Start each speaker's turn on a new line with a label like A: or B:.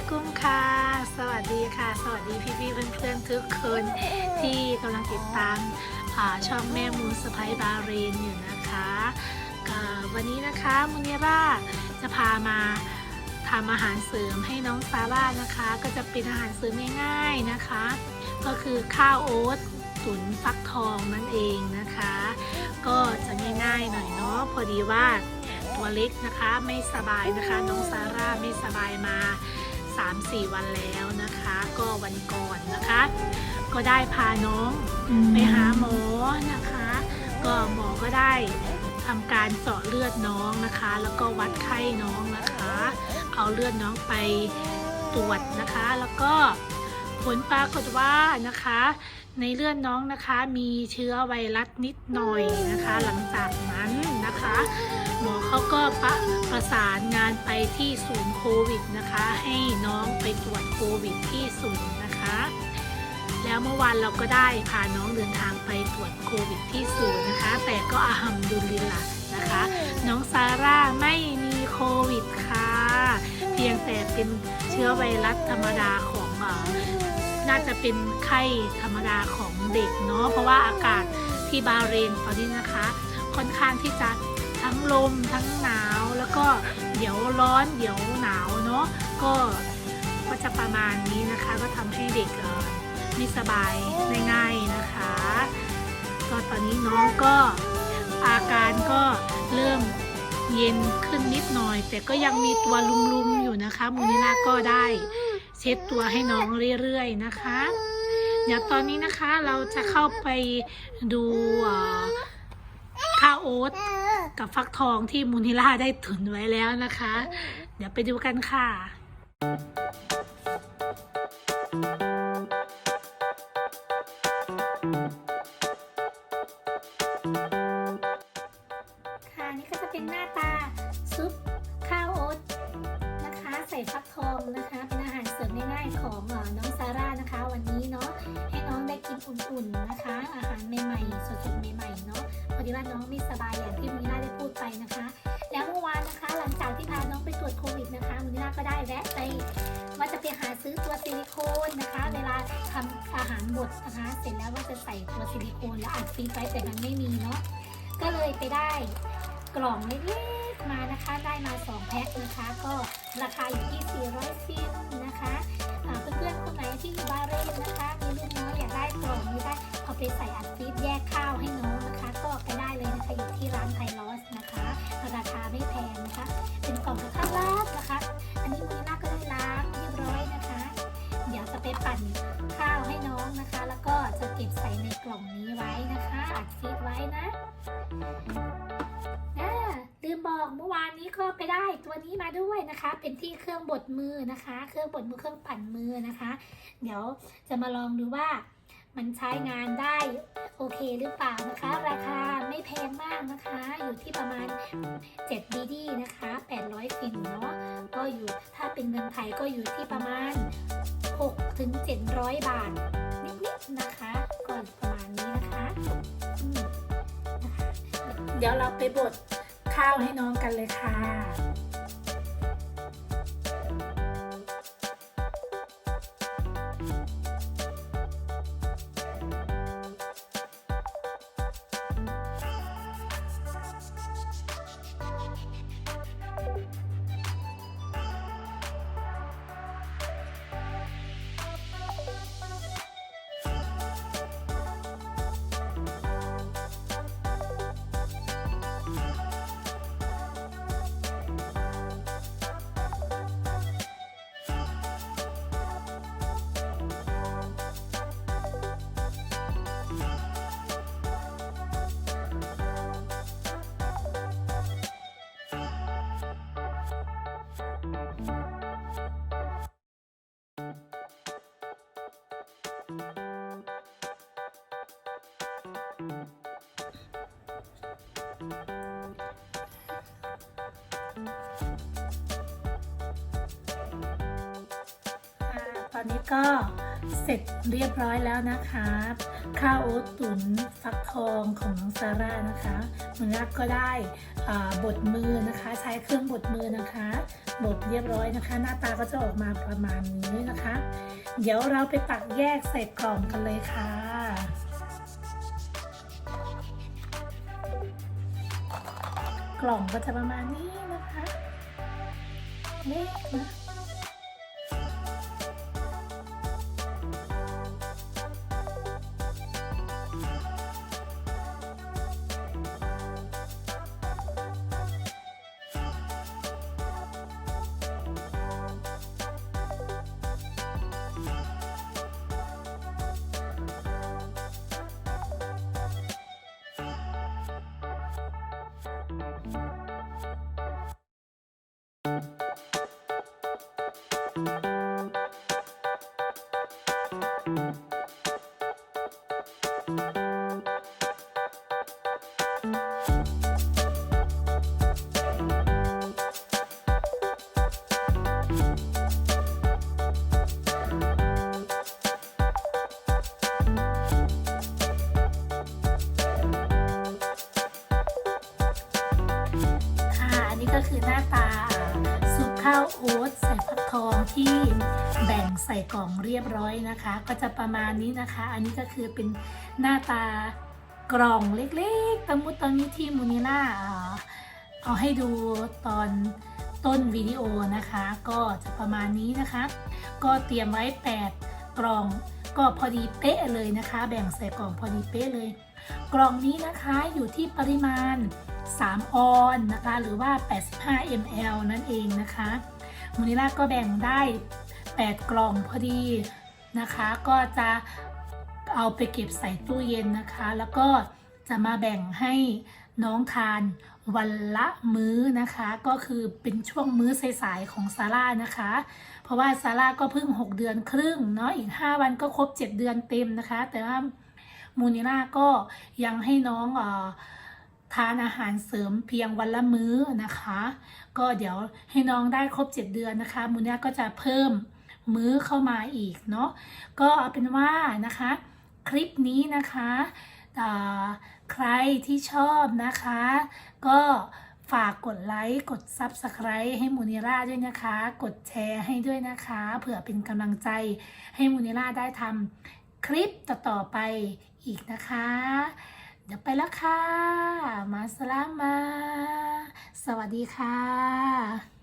A: กุมค่ะ สวัสดีค่ะ สวัสดีพี่ๆเพื่อนๆทุกคนที่กำลังติดตามช่องแม่มูสไปบาเรนอยู่นะคะก็วันนี้นะคะมุนิราจะพามาทำอาหารเสริมให้น้องซาร่านะคะ ก็จะเป็นอาหารเสริมง่ายๆนะคะ ก็คือข้าวโอ๊ตตุ๋นฟักทองนั่นเองนะคะ ก็จะง่ายๆหน่อยเนาะพอดีว่าตัวเล็กนะคะไม่สบายนะคะ น้องซาร่าไม่สบายมา 3-4 วันแล้วนะคะ ก็วันก่อนนะคะ ก็ได้พาน้องไปหาหมอนะคะ ก็หมอก็ได้ทำการเจาะเลือดน้องนะคะ แล้วก็วัดไข้น้องนะคะ เอาเลือดน้องไปตรวจนะคะ แล้วก็ ผลปรากฏว่านะคะ ในเลือดน้องนะคะมีเชื้อไวรัสนิดหน่อยนะคะ หลังจากนั้นนะคะ หมอเขาก็ประประสานงานไปที่ศูนย์โควิดนะคะ ให้น้องไปตรวจโควิดที่ศูนย์นะคะ แล้วเมื่อวานเราก็ได้พาน้องเดินทางไปตรวจโควิดที่ศูนย์นะคะ แต่ก็อาหัมดุลิลละนะคะ น้องซาร่าไม่มีโควิดค่ะ เพียงแต่เป็นเชื้อไวรัสธรรมดาของ น่าจะเป็นไข้ธรรมดาของเด็กเนาะเพราะว่าอากาศที่บาเรนตอนนี้นะคะ ค่อนข้างที่จะทั้งลมทั้งหนาวแล้วก็เดี๋ยวร้อนเดี๋ยวหนาวเนาะก็ก็จะประมาณนี้นะคะ ก็ทำให้เด็กไม่สบายง่ายๆนะคะ ก็ตอนนี้น้องก็อาการก็เริ่มเย็นขึ้นนิดหน่อย แต่ก็ยังมีตัวลุมๆอยู่นะคะมูนิล่าก็ได้ เช็ดตัวให้น้องเรื่อยๆนะคะ เดี๋ยวตอนนี้นะคะเราจะเข้าไปดูข้าวโอ๊ตกับฟักทองที่มูนิล่าได้ตุนไว้แล้วนะคะ เดี๋ยวไปดูกันค่ะ ค่ะนี่ก็จะเป็นหน้าตาซุปข้าวโอ๊ตนะคะ ใส่ฟักทองนะคะเป็น ง่ายๆของอน้องซาร่านะคะ วันนี้เนาะให้น้องได้กินอุ่นๆนะคะ อาหารใหม่ๆสดๆใหม่ๆเนาะพอดีว่าน้องไม่สบายอย่างที่มุนิล่าได้พูดไปนะคะ แล้วเมื่อวานนะคะ หลังจากที่พาน้องไปตรวจโควิดนะคะมุนิล่าก็ได้แวะไปว่าจะไปหาซื้อตัวซิลิโคนนะคะ เวลาทำอาหารบดนะคะ เสร็จแล้วว่าจะใส่ตัวซิลิโคนแล้วอัดฟรีไว้แต่มันไม่มีเนาะก็เลยไปได้กล่องเล็ก มานะคะได้มา 2 แพ็คนะคะ ก็ราคาอยู่ที่400นนะคะเพื่อนๆคนไหนที่อยู่บาห์เรนนะคะมีลูกน้อยอยากได้กล่องนี้ได้เอาไปใส่อัดฟีดแยกข้าวให้น้องนะคะ ก็ไปได้เลยนะคะอยู่ที่ร้านไทยลอสนะคะ ราคาไม่แพงนะคะ เป็นกล่องกระทะรัดนะคะ อันนี้มูลน่าก็ได้ล้างเรียบร้อยนะคะ เดี๋ยวจะไปปั่นข้าวให้น้องนะคะ แล้วก็จะเก็บใส่ในกล่องนี้ไว้นะคะอัดฟีดไว้นะอ่า ลืมบอกเมื่อวานนี้ก็ไปได้ตัวนี้มาด้วยนะคะ เป็นที่เครื่องบดมือนะคะ เครื่องบดมือเครื่องปั่นมือนะคะ เดี๋ยวจะมาลองดูว่ามันใช้งานได้โอเคหรือเปล่านะคะ ราคาไม่แพงมากนะคะ อยู่ที่ประมาณ7ดีดีนะคะ 800ฟินเนาะก็อยู่ถ้าเป็นเงินไทยก็อยู่ที่ประมาณ6ถึง700 บาทนิดๆนะคะก็ประมาณนี้นะคะ เดี๋ยวเราไปบด ข้าวให้น้องกันเลยค่ะ อ่าตอนนี้ก็ เสร็จเรียบร้อยแล้วนะคะข้าวโอ๊ตตุ๋นฟักทองของน้องซาร่านะคะมือรักก็ได้บดมือนะคะ ใช้เครื่องบดมือนะคะบดเรียบร้อยนะคะ หน้าตาก็จะออกมาประมาณนี้นะคะ เดี๋ยวเราไปตักแยกใส่กล่องกันเลยค่ะกล่องก็จะประมาณนี้นะคะเล็กนะคะ คือหน้าตาซุปข้าวโอ๊ตใส่ฟักทองที่แบ่งใส่กล่องเรียบร้อยนะคะ ก็จะประมาณนี้นะคะ อันนี้ก็คือเป็นหน้าตากล่องเล็กๆตะมุตะมิที่มูนิล่าอ่าเอาให้ดูตอนต้นวิดีโอนะคะ ก็จะประมาณนี้นะคะ ก็เตรียมไว้ 8 กล่องก็พอดีเป๊ะเลยนะคะ แบ่งใส่กล่องพอดีเป๊ะเลย กล่องนี้นะคะอยู่ที่ปริมาณ 3 ออนนะคะ หรือว่า 85 ml นั่นเองนะคะมูนิล่าก็แบ่งได้ 8 กล่องพอดีนะคะ ก็จะเอาไปเก็บใส่ตู้เย็นนะคะ แล้วก็จะมาแบ่งให้น้องทานวันละมื้อนะคะ ก็คือเป็นช่วงมื้อสายๆของซาร่านะคะ เพราะว่าซาร่าก็เพิ่ง 6 เดือนครึ่งเนาะอีก 5 วันก็ครบ 7 เดือนเต็มนะคะ แต่ว่ามูนิล่าก็ยังให้น้องเออ ทานอาหารเสริมเพียงวันละมื้อนะคะ ก็เดี๋ยวให้น้องได้ครบ 7 เดือนนะคะมูน่าก็จะเพิ่มมื้อเข้ามาอีกเนาะก็เอาเป็นว่านะคะ คลิปนี้นะคะใครที่ชอบนะคะ ก็ฝากกดไลค์กด Subscribe ให้มูนิล่าด้วยนะคะ กดแชร์ให้ด้วยนะคะ เผื่อเป็นกำลังใจให้มูนิล่าได้ทำคลิปต่อๆไปอีกนะคะ เดี๋ยวไปแล้วค่ะ มาสลามมา สวัสดีค่ะ